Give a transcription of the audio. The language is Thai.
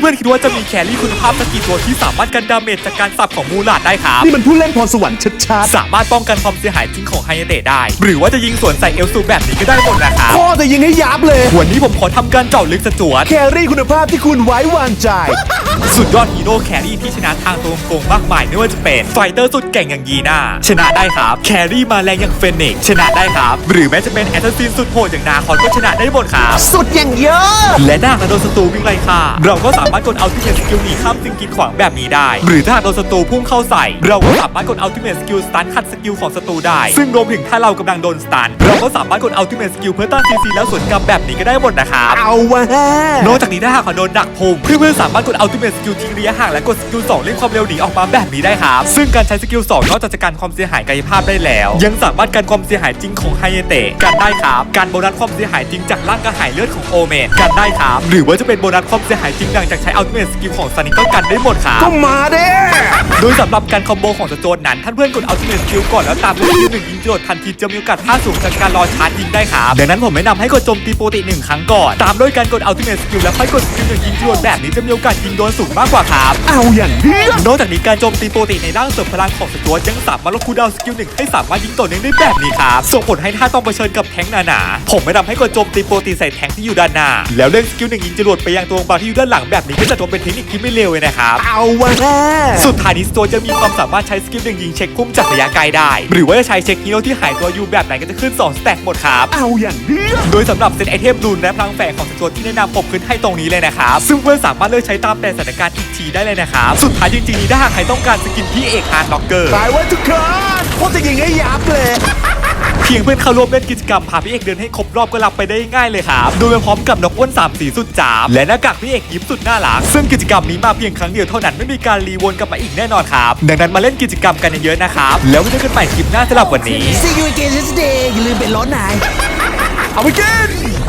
เพื่อนๆคิดว่าจะมีแครี่คุณภาพสักกี่ตัวที่สามารถกันดาเมจจากการสับของมูลาดได้ครับ นี่มันผู้เล่นพรสวรรค์ชัดสามารถป้องกันความเสียหายจริงของไฮเตะได้ หรือว่าจะยิงสวนใส่เอลซูแบบนี้ก็ได้หมดนะครับๆพ่อจะยิงให้ยับเลย วันนี้ผมขอทำการเจาะลึกสจวต แครี่คุณภาพที่คุณไว้วางใจ สุดยอดฮีโร่แครี่ที่ชนะทางตัวโกงมากมายไม่ว่าจะเป็นไฟเตอร์สุดเก่งอย่างยีน่าชนะได้ครับ แครี่มาแรงอย่างเฟนิกซ์ชนะได้ครับ หรือแม้จะเป็นแอสซัสซินสุดโหดอย่างนาคอนก็ชนะได้หมดครับ สุดอย่างเยอะ และถ้าหากเราโดนศัตรูวิ่งไล่ฆ่าเราก็สามารถกดอัลติเมทสกิลหนีข้ามสิ่งกีดขวางแบบนี้ได้ หรือถ้าหากโดนศัตรูพุ่งเข้าใส่ เราก็สามารถกดอัลติเมทสกิลสตันขัดสกิลของศัตรูได้ ซึ่งรวมถึงถ้าเรากำลังโดนสตันเราก็สามารถกดอัลติเมทสกิลเพื่อต้านซีซีแล้วสวนกลับแบบนี้ก็ได้หมดนะครับเอาวะนอกจากนี้ถ้าหากเขาโดนดักพุ่มเพื่อนๆสามารถกดอัลติเมทสกิลทิ้งระยะห่างและกดสกิล2เร่งความเร็วหนีออกมาแบบนี้ได้ครับซึ่งการใช้สกิล2นอกจากจะกันความเสียหายกายภาพได้แล้ว ยังสามารถกันความเสียหายจริงของไฮเอเตะกันได้ครับการโบนัสความเสียหายจริงจากร่างกระหายเลือดของโอเมนกันได้ครับหรือว่าจะเป็นโบนัสความเสียหายจริงดังจากใช้อัลติเมทสกิลของซันนี่ก็กันได้หมดครับ ก็มาเด้โดยสำหรับการคอมโบของสโจนนั้น ท่านเพื่อนกดอัลติเมทสกิลก่อนแล้วตามด้วยสกิลหนึ่งยิงโจทย์ทันทีจะมีโอกาสพลาดสูงจากการรอชาร์จยิงได้ครับดังนั้นผมแนะนำให้กดโจมตีปกติหนึ่งครั้งก่อน ตามด้วยการกดอัลติเมทสกิลแล้วค่อยกดสกิลหนึ่งยิงโจทย์แบบนี้จะมีโอกาสยิงโดนสูงมากกว่าครับ เอาอย่างเนี้ยนอกจากนี้การโจมตีปกติในร่างเสริมพลังของสจวตยังสามารถลดคูลดาวน์สกิลหนึ่งให้สามารถยิงต่อเนื่องได้แบบนี้ครับส่งผลให้ถ้าต้องเผชิญกับแทงค์หนาๆผมไม่นำให้กดโจมตีปกติใส่แทงค์ที่อยู่ด้านหน้าแล้วเล่นสกิลหนึ่งยิงจรวดไปยังตัวบางที่อยู่ด้านหลังแบบนี้ก็จะถือว่าเป็นเทคนิคที่ไม่เลวเลยนะครับ เอาวะสุดท้ายนี้สโตนจะมีความสามารถใช้สกิลหนึ่งยิงเช็คพุ่มจากระยะไกลได้ หรือว่าจะใช้เช็คฮีโร่ที่หายตัวอยู่แบบไหนก็จะขึ้น2สแต็กหมดครับ เอาอย่างเนี้ยโดยสำหรับเซตไอเทมรูนและพลังแฝงของสโตนที่แนะนำผมขึ้นให้ตรงนี้เลยนะครับ ซึ่งเพื่อนสามารถเลือกใช้ตามแต่สถานการณ์อีกทีได้เลยนะครับ สุดท้ายจริงๆนี้ถ้าหากใครต้องการสกินพี่เอกฮาร์ดล็อกเกอร์ตายไว้ทุกคนพ่อจะยิงให้ยับเลยเพียงเพื่อนเข้าร่วมเล่นกิจกรรมพาพี่เอกเดินให้ครบรอบก็รับไปได้ง่ายเลยครับ โดยไปพร้อมกับนกอ้วนสามสีสุดจามและหน้ากากพี่เอกยิ้มสุดน่ารัก ซึ่งกิจกรรมนี้มาเพียงครั้งเดียวเท่านั้นไม่มีการรีวนกลับมาอีกแน่นอนครับดังนั้นมาเล่นกิจกรรมกันเยอะๆนะครับแล้วไว้เจอกันใหม่คลิปหน้าสำหรับวันนี้ See you again today อย่าลืมเป็นร้อนนายเอาไปกิน